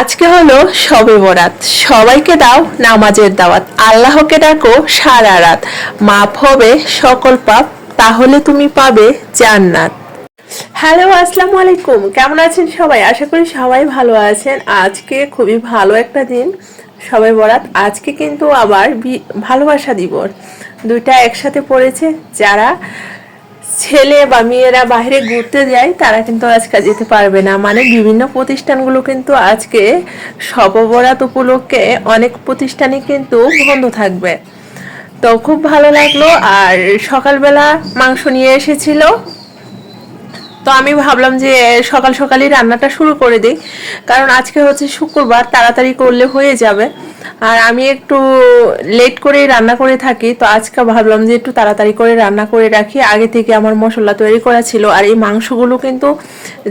আজকে হলো শবে বরাত। সবাইকে দাও নামাজের দাওয়াত। আল্লাহকে ডাকো সারা রাত। মাফ হবে সকল পাপ, তাহলে তুমি পাবে জান্নাত। হ্যালো, আসসালামু আলাইকুম। কেমন আছেন সবাই? আশা করি সবাই ভালো আছেন। আজকে খুবই ভালো একটা দিন সবাই বরাত। আজকে কিন্তু আবার ভালোবাসা দিবস। দুইটা একসাথে পড়েছে যারা ছেলে বা মেয়েরা বাইরে ঘুরতে যায়, তারা কিন্তু আজকে যেতে পারবে না। মানে বিভিন্ন প্রতিষ্ঠানগুলো কিন্তু আজকে সববরাত উপলক্ষে অনেক প্রতিষ্ঠানই কিন্তু বন্ধ থাকবে। তো খুব ভালো লাগল, আর সকালবেলা মাংস নিয়ে এসেছিল। তো আমি ভাবলাম যে সকাল সকালই রান্নাটা শুরু করে দিই, কারণ আজকে হচ্ছে শুক্রবার, তাড়াতাড়ি করলে হয়ে যাবে। আর আমি একটু লেট করেই রান্না করে থাকি, তো আজকে ভাবলাম যে একটু তাড়াতাড়ি করে রান্না করে রাখি। আগে থেকে আমার মশলা তৈরি করা ছিল আর এই মাংসগুলো কিন্তু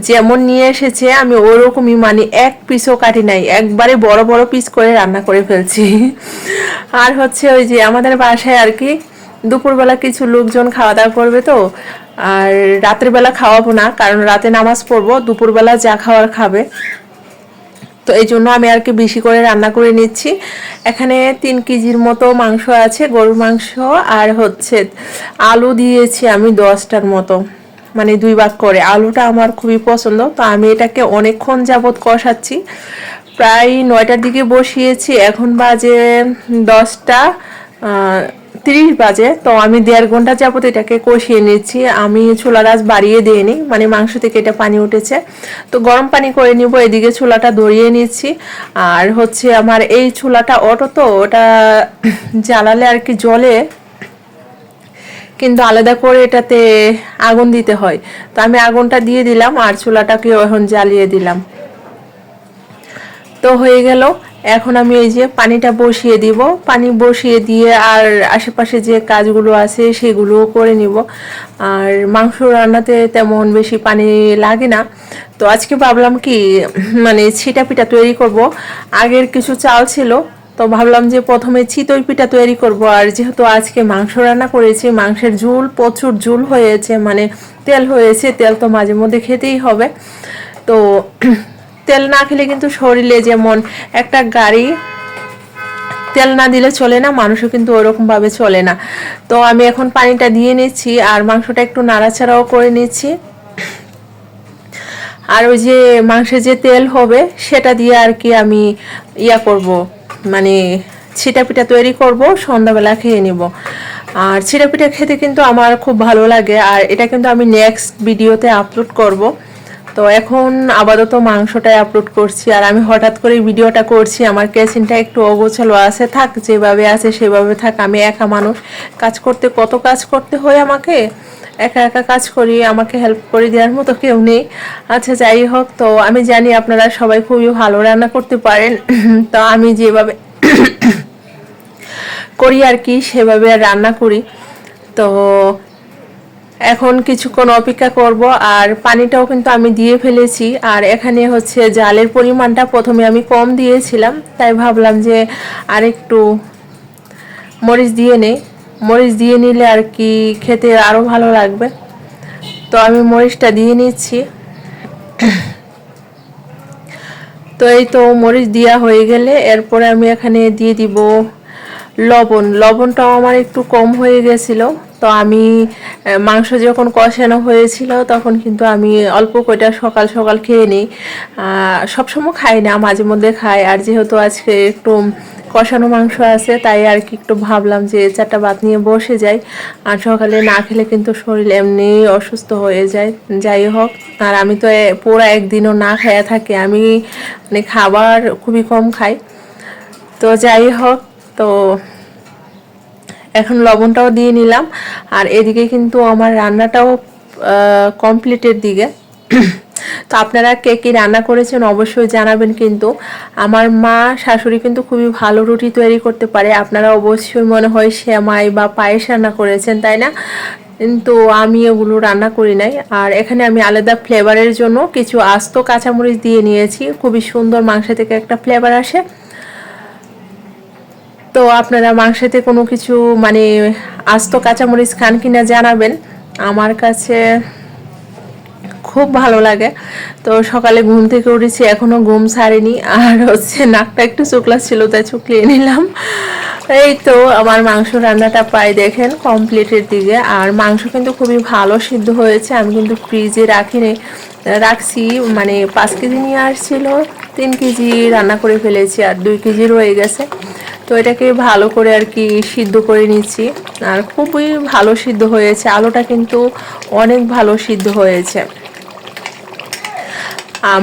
যেমন নিয়ে এসেছে, আমি ওরকমই মানে এক পিসও কাটি নাই, একবারে বড় বড় পিস করে রান্না করে ফেলছি। আর হচ্ছে ওই যে আমাদের বাসায় আর কি, দুপুরবেলা কিছু লোকজন খাওয়া দাওয়া করবে তো, আর রাতের বেলা খাওয়াবো না, কারণ রাতে নামাজ পড়ব, দুপুরবেলা যা খাওয়ার খাবে। তো এই জন্য আমি আর কি বেশি করে রান্না করে নিচ্ছি। এখানে তিন কেজির মতো মাংস আছে, গরুর মাংস, আর হচ্ছে আলু দিয়েছি আমি দশটার মতো মানে দুই ভাগ করে। আলুটা আমার খুবই পছন্দ, তো আমি এটাকে অনেকক্ষণ যাবত কষাচ্ছি। প্রায় নয়টার দিকে বসিয়েছি, এখন বাজে দশটা তিরিশ বাজে, তো আমি দেড় ঘণ্টা যাবত এটাকে কষিয়ে নিচ্ছি। আমি ছোলা রাস বাড়িয়ে দিয়ে নিই মানে মাংস থেকে এটা পানি উঠেছে। তো গরম পানি করে নিব, এদিকে ছোলাটা ধরিয়ে নিচ্ছি। আর হচ্ছে আমার এই ছোলাটা অটো তো, ওটা জ্বালালে আর কি জলে কিন্তু আলাদা করে এটাতে আগুন দিতে হয়। তো আমি আগুনটা দিয়ে দিলাম আর চুলাটাকে এখন জ্বালিয়ে দিলাম। তো হয়ে গেল। এখন আমি এই যে পানিটা বসিয়ে দিব। পানি বসিয়ে দিয়ে আর আশেপাশে যে কাজগুলো আছে সেগুলো করে নিব। আর মাংস রান্নাতে তেমন বেশি পানি লাগে না। তো আজকে ভাবলাম কি মানে ছিটা পিঠা তৈরি করব। আগের কিছু চাল ছিল, তো ভাবলাম যে প্রথমে চিতই পিঠা তৈরি করব। আর যেহেতু আজকে মাংস রান্না করেছি, মাংসের ঝুল প্রচুর ঝুল হয়েছে মানে তেল হয়েছে, তেল তো মাঝে মধ্যে খেতেই হবে। তো তেল না খেলে কিন্তু শরীরে যেমন একটা গাড়ি তেল না দিলে চলে না, মানুষও কিন্তু ওরকম ভাবে চলে না। তো আমি এখন পানিটা দিয়ে নিচ্ছি আর মাংসটা একটু নাড়াচাড়াও করে নিচ্ছি। আর ওই যে মাংসের যে তেল হবে সেটা দিয়ে আর কি আমি ইয়া করব মানে ছিটা পিঠা তৈরি করব, সন্ধ্যাবেলা খেয়ে নিব। আর ছিটা পিঠা খেতে কিন্তু আমার খুব ভালো লাগে আর এটা কিন্তু আমি নেক্সট ভিডিওতে আপলোড করব। তো এখন আপাতত মাংসটাই আপলোড করছি, আর আমি হঠাৎ করে ভিডিওটা করছি, আমার কেসিনটা একটু অগোছালো আছে, থাক, যেভাবে আছে সেভাবে থাক, আমি একা মানুষ। কাজ করতে, কত কাজ করতে হয় আমাকে? একা একা কাজ করি, আমাকে হেল্প করে দেওয়ার মতো কেউ নেই। আচ্ছা যাই হোক, তো আমি জানি আপনারা সবাই খুবই ভালো রান্না করতে পারেন। তো আমি যেভাবে করি আর কি, সেভাবে রান্না করি। তো এখন কিছুক্ষণ অপেক্ষা করব আর পানিটাও কিন্তু আমি দিয়ে ফেলেছি। আর এখানে হচ্ছে জালের পরিমাণটা প্রথমে আমি কম দিয়েছিলাম, তাই ভাবলাম যে আরেকটু মরিচ দিয়ে নেই। মরিচ দিয়ে নিলে আর কি খেতে আরও ভালো লাগবে। তো আমি মরিচটা দিয়ে নিচ্ছি। তো এই তো মরিচ দেওয়া হয়ে গেলে এরপরে আমি এখানে দিয়ে দিব লবণ। লবণটাও আমার একটু কম হয়ে গেছিল। তো আমি মাংস যখন কষানো হয়েছিল তখন কিন্তু আমি অল্প কয়টা সকাল সকাল খেয়ে নিই। সবসময় খাই না, মাঝে মধ্যে খাই। আর যেহেতু আজকে একটু কষানো মাংস আছে, তাই আর কি একটু ভাবলাম যে চারটা ভাত নিয়ে বসে যাই। আর সকালে না খেলে কিন্তু শরীর এমনি অসুস্থ হয়ে যায়। যাই হোক, আর আমি তো পুরো একদিনও না খাইয়া থাকি। আমি মানে খাবার খুবই কম খাই। তো যাই হোক, তো এখন লবণটাও দিয়ে নিলাম। আর এদিকে কিন্তু আমার রান্নাটাও কমপ্লিটের দিকে। তো আপনারা কে কী রান্না করেছেন অবশ্যই জানাবেন কিন্তু। আমার মা, শাশুড়ি কিন্তু খুবই ভালো রুটি তৈরি করতে পারে। আপনারা অবশ্যই মনে হয় শ্যামাই বা পায়েস রান্না করেছেন, তাই না? কিন্তু আমি এগুলো রান্না করি নাই। আর এখানে আমি আলাদা ফ্লেভারের জন্য কিছু আস্ত কাঁচামরিচ দিয়ে নিয়েছি। খুবই সুন্দর মাংস থেকে একটা ফ্লেভার আসে। তো আপনারা মাংসেতে কোনো কিছু মানে আস্ত কাঁচামরিচ খান কিনা জানাবেন। আমার কাছে খুব ভালো লাগে। তো সকালে ঘুম থেকে উঠেছি এখনও ঘুম ছাড়েনি। আর হচ্ছে নাকটা একটু চোখলা ছিল, তাই চুকলিয়ে নিলাম। এই তো আমার মাংস রান্নাটা প্রায় দেখেন কমপ্লিটের দিকে। আর মাংস কিন্তু খুবই ভালো সিদ্ধ হয়েছে, আমি কিন্তু ফ্রিজে রাখিনি, রাখছি মানে পাঁচ কেজি নিয়ে আসছিল, তিন কেজি রান্না করে ফেলেছি আর দুই কেজি রয়ে গেছে। তো এটাকে ভালো করে আর কি সিদ্ধ করে নিচ্ছি। আর খুবই ভালো সিদ্ধ হয়েছে, আলুটা কিন্তু অনেক ভালো সিদ্ধ হয়েছে।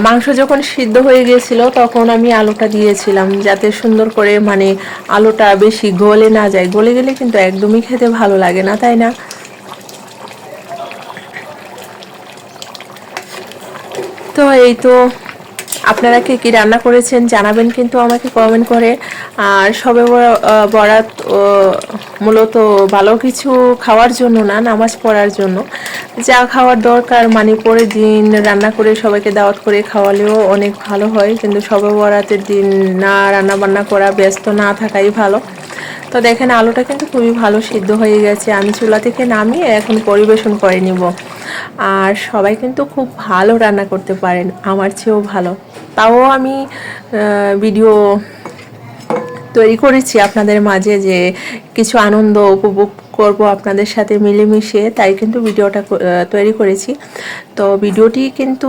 মাংস যখন সিদ্ধ হয়ে গিয়েছিল, তখন আমি আলুটা দিয়েছিলাম যাতে সুন্দর করে মানে আলুটা বেশি গলে না যায়। গলে গেলে কিন্তু একদমই খেতে ভালো লাগে না, তাই না? তো এই তো আপনারা কে কী রান্না করেছেন জানাবেন কিন্তু আমাকে কমেন্ট করে। আর সবে বরা- বরাত মূলত ভালো কিছু খাওয়ার জন্য না, নামাজ পড়ার জন্য। যা খাওয়ার দরকার মানে পরের দিন রান্না করে সবাইকে দাওয়াত করে খাওয়ালেও অনেক ভালো হয়। কিন্তু সবে বরাতের দিন না রান্না বান্না করা, ব্যস্ত না থাকাই ভালো। তো দেখেন, আলুটা কিন্তু খুবই ভালো সিদ্ধ হয়ে গেছে। আমি চুলা থেকে নামিয়ে এখন পরিবেশন করে নিব। আর সবাই কিন্তু খুব ভালো রান্না করতে পারেন, আমার চেয়েও ভালো। তাও আমি ভিডিও তৈরি করেছি আপনাদের মাঝে যে কিছু আনন্দ উপভোগ করব আপনাদের সাথে মিলেমিশে, তাই কিন্তু ভিডিওটা তৈরি করেছি। তো ভিডিওটি কিন্তু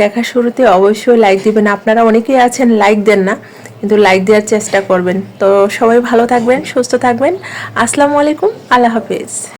দেখার শুরুতে অবশ্যই লাইক দিবেন। আপনারা অনেকেই আছেন লাইক দেন না, কিন্তু লাইক দেওয়ার চেষ্টা করবেন। তো সবাই ভালো থাকবেন, সুস্থ থাকবেন। আসসালামু আলাইকুম, আল্লাহ হাফেজ।